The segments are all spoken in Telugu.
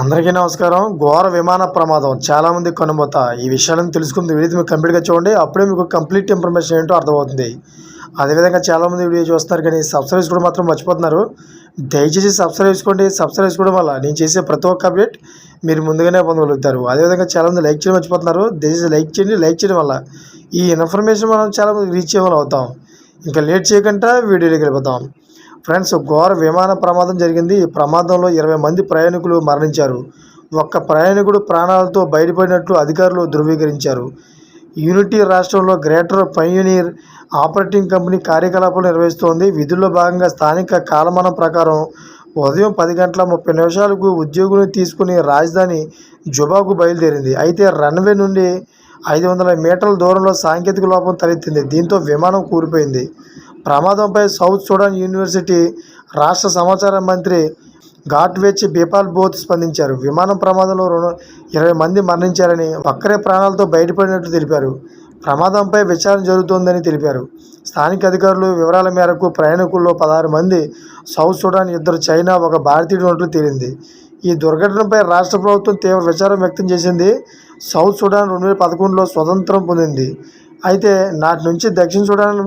అందరికీ నమస్కారం. ఘోర విమాన ప్రమాదం చాలామంది కనుమత ఈ విషయాలను తెలుసుకుంది వీడియో మీకు కంప్లీట్గా చూడండి. అప్పుడే మీకు కంప్లీట్ ఇన్ఫర్మేషన్ ఏంటో అర్థమవుతుంది. అదేవిధంగా చాలామంది వీడియో చూస్తున్నారు కానీ సబ్స్క్రైబ్ కూడా మాత్రం మర్చిపోతున్నారు. దయచేసి సబ్స్క్రైబ్ చేసుకోండి. సబ్స్క్రైబ్ చేసుకోవడం వల్ల నేను చేసే ప్రతి ఒక్క అప్డేట్ మీరు ముందుగానే పొందగలుగుతారు. అదేవిధంగా చాలామంది లైక్ చేయడం మర్చిపోతున్నారు. దయచేసి లైక్ చేయండి. లైక్ చేయడం వల్ల ఈ ఇన్ఫర్మేషన్ మనం చాలామంది రీచ్ చేయవలవుతాం అవుతాం. ఇంకా లేట్ చేయకుండా వీడియోలోకి వెళ్ళిపోతాం. ఫ్రెండ్స్ ఘోర విమాన ప్రమాదం జరిగింది. ఈ ప్రమాదంలో ఇరవై మంది ప్రయాణికులు మరణించారు. ఒక్క ప్రయాణికుడు ప్రాణాలతో బయటపడినట్లు అధికారులు ధృవీకరించారు. యూనిటీ రాష్ట్రంలో గ్రేటర్ పయోనీర్ ఆపరేటింగ్ కంపెనీ కార్యకలాపాలు నిర్వహిస్తోంది. విధుల్లో భాగంగా స్థానిక కాలమానం ప్రకారం ఉదయం పది గంటల ముప్పై నిమిషాలకు ఉద్యోగులను తీసుకుని రాజధాని జుబాకు బయలుదేరింది. అయితే రన్వే నుండి ఐదు వందల మీటర్ల దూరంలో సాంకేతిక లోపం తలెత్తింది. దీంతో విమానం కూలిపోయింది. ప్రమాదంపై సౌత్ సూడాన్ యూనివర్సిటీ రాష్ట్ర సమాచార మంత్రి ఘాట్వేచ్ బిపాల్ బోత్ స్పందించారు. విమానం ప్రమాదంలో రెండు ఇరవై మంది మరణించారని ఒక్కరే ప్రాణాలతో బయటపడినట్లు తెలిపారు. ప్రమాదంపై విచారణ జరుగుతోందని తెలిపారు. స్థానిక అధికారులు వివరాల మేరకు ప్రయాణికుల్లో పదహారు మంది సౌత్ సూడాన్ ఇద్దరు చైనా ఒక భారతీయుడు ఉన్నట్లు తేలింది. ఈ దుర్ఘటనపై రాష్ట్ర ప్రభుత్వం తీవ్ర విచారం వ్యక్తం చేసింది. సౌత్ సూడాన్ రెండు వేల పదకొండులో స్వతంత్రం పొందింది. అయితే నాటి నుంచి దక్షిణ సూడాన్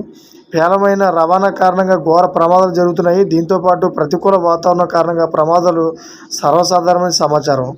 పేలమైన రవాణా కారణంగా ఘోర ప్రమాదాలు జరుగుతున్నాయి. దీంతోపాటు ప్రతికూల వాతావరణం కారణంగా ప్రమాదాలు సర్వసాధారణమైన సమాచారం.